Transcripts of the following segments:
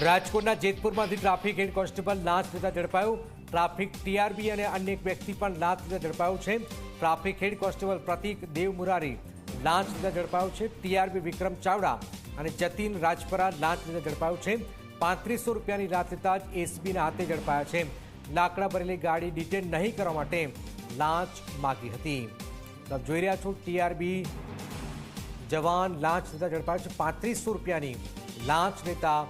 રાજકોટના જેતપુરમાંથી traffic head constable લાંચ લેતા ઝડપાયો. ટ્રાફિક ટીઆરબી અને અન્ય એક વ્યક્તિ પણ લાંચ લેતા ઝડપાયો છે. Traffic head constable Pratik Dev Murari લાંચ લેતા ઝડપાયો છે. ટીઆરબી વિક્રમ ચાવડા અને જતીન રાજપરા લાંચ લેતા ઝડપાયો છે. પાંત્રીસો રૂપિયાની લાંચ લેતા જ એસબીના હાથે ઝડપાયા છે. લાકડા ભરેલી ગાડી ડિટેન નહીં કરવા માટે લાંચ માગી હતી. તમે જોઈ રહ્યા છો ટીઆરબી જવાન લાંચ લેતા ઝડપાયો છે. પાંત્રીસો રૂપિયાની લાંચ લેતા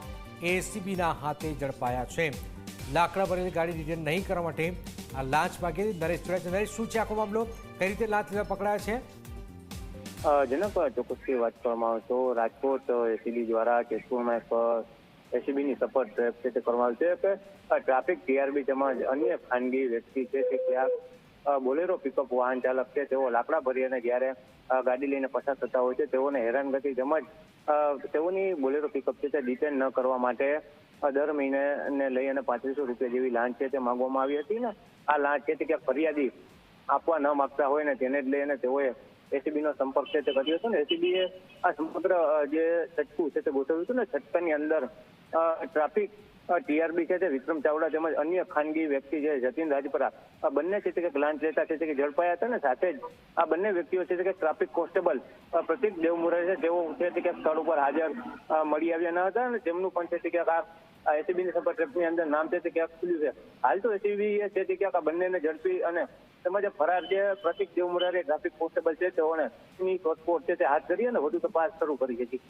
એસીબીના હાથે ઝડપાયા છે. લાકડા ભરેલી ગાડી રિટર્ન નહીં કરવા માટે આ લાંચ માગે નરેશ જોડાય નરેશ, શું છે આખો મામલો? કઈ રીતે લાંચ પકડાયા છે? જનક, ચોક્કસથી વાત કરવામાં આવે તો રાજકોટ એસીબી દ્વારા કેશપુરમાં એક એસીબીની સપોર્ટ ટ્રેપ છે તે કરવામાં આવે છે કે ટ્રાફિક ટીઆરબી તેમજ અન્ય ખાનગી વ્યક્તિ છે તે ક્યાંક બોલેરો પિકઅપ વાહન ચાલક છે. તેઓ લાકડા ભરી અને જ્યારે ગાડી લઈને પસાર થતા હોય છે, તેઓને હેરાનગતિ તેમજ તેઓની બોલેરો પિકઅપ છે તે ડિટેન ન કરવા માટે દર મહિને લઈ અને પાંત્રીસો રૂપિયા જેવી લાંચ છે તે માંગવામાં આવી હતી ને. આ લાંચ છે તે ક્યાંક ફરિયાદી આપવા ન માંગતા હોય ને તેને જ લઈને તેઓએ એસીબી નો સંપર્ક છે તે કર્યો હતો ને એસીબી એ આ સમગ્ર જે છટકું છે તે ગોઠવ્યું હતું ને, છટકાની અંદર ટ્રાફિક ટીઆરબી છે તે વિક્રમ ચાવડા તેમજ અન્ય ખાનગી વ્યક્તિ છે જતીન રાજપરા, આ બંને છે તે ગ્લાન્સ લેતા છે કે ઝડપાયા હતા ને, સાથે જ આ બંને વ્યક્તિઓ છે કે ટ્રાફિક કોન્સ્ટેબલ પ્રતિક દેવમુરે છે તેઓ છે કે સ્થળ ઉપર હાજર મળી આવ્યા ન હતા અને તેમનું પણ છે તે ક્યાંક આ એસીબી ની સપોર્ટ ટ્રેપની અંદર નામ છે તે ક્યાંક ખુલ્યું છે. હાલ તો એસીબી છે તે ક્યાંક આ બંનેને ઝડપી અને તેમજ ફરાર જે પ્રતિક દેવમુરારી ટ્રાફિક કોન્સ્ટેબલ છે તેઓને શોધખોળ છે તે હાથ ધરી અને વધુ તપાસ શરૂ કરી છે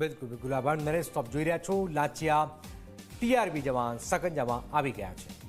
બિલકુલ બિલકુલ. આભાર નરેશ. આપ જોઈ રહ્યા છો લાચિયા ટીઆરબી જવાન સકંજામાં આવી ગયા છે.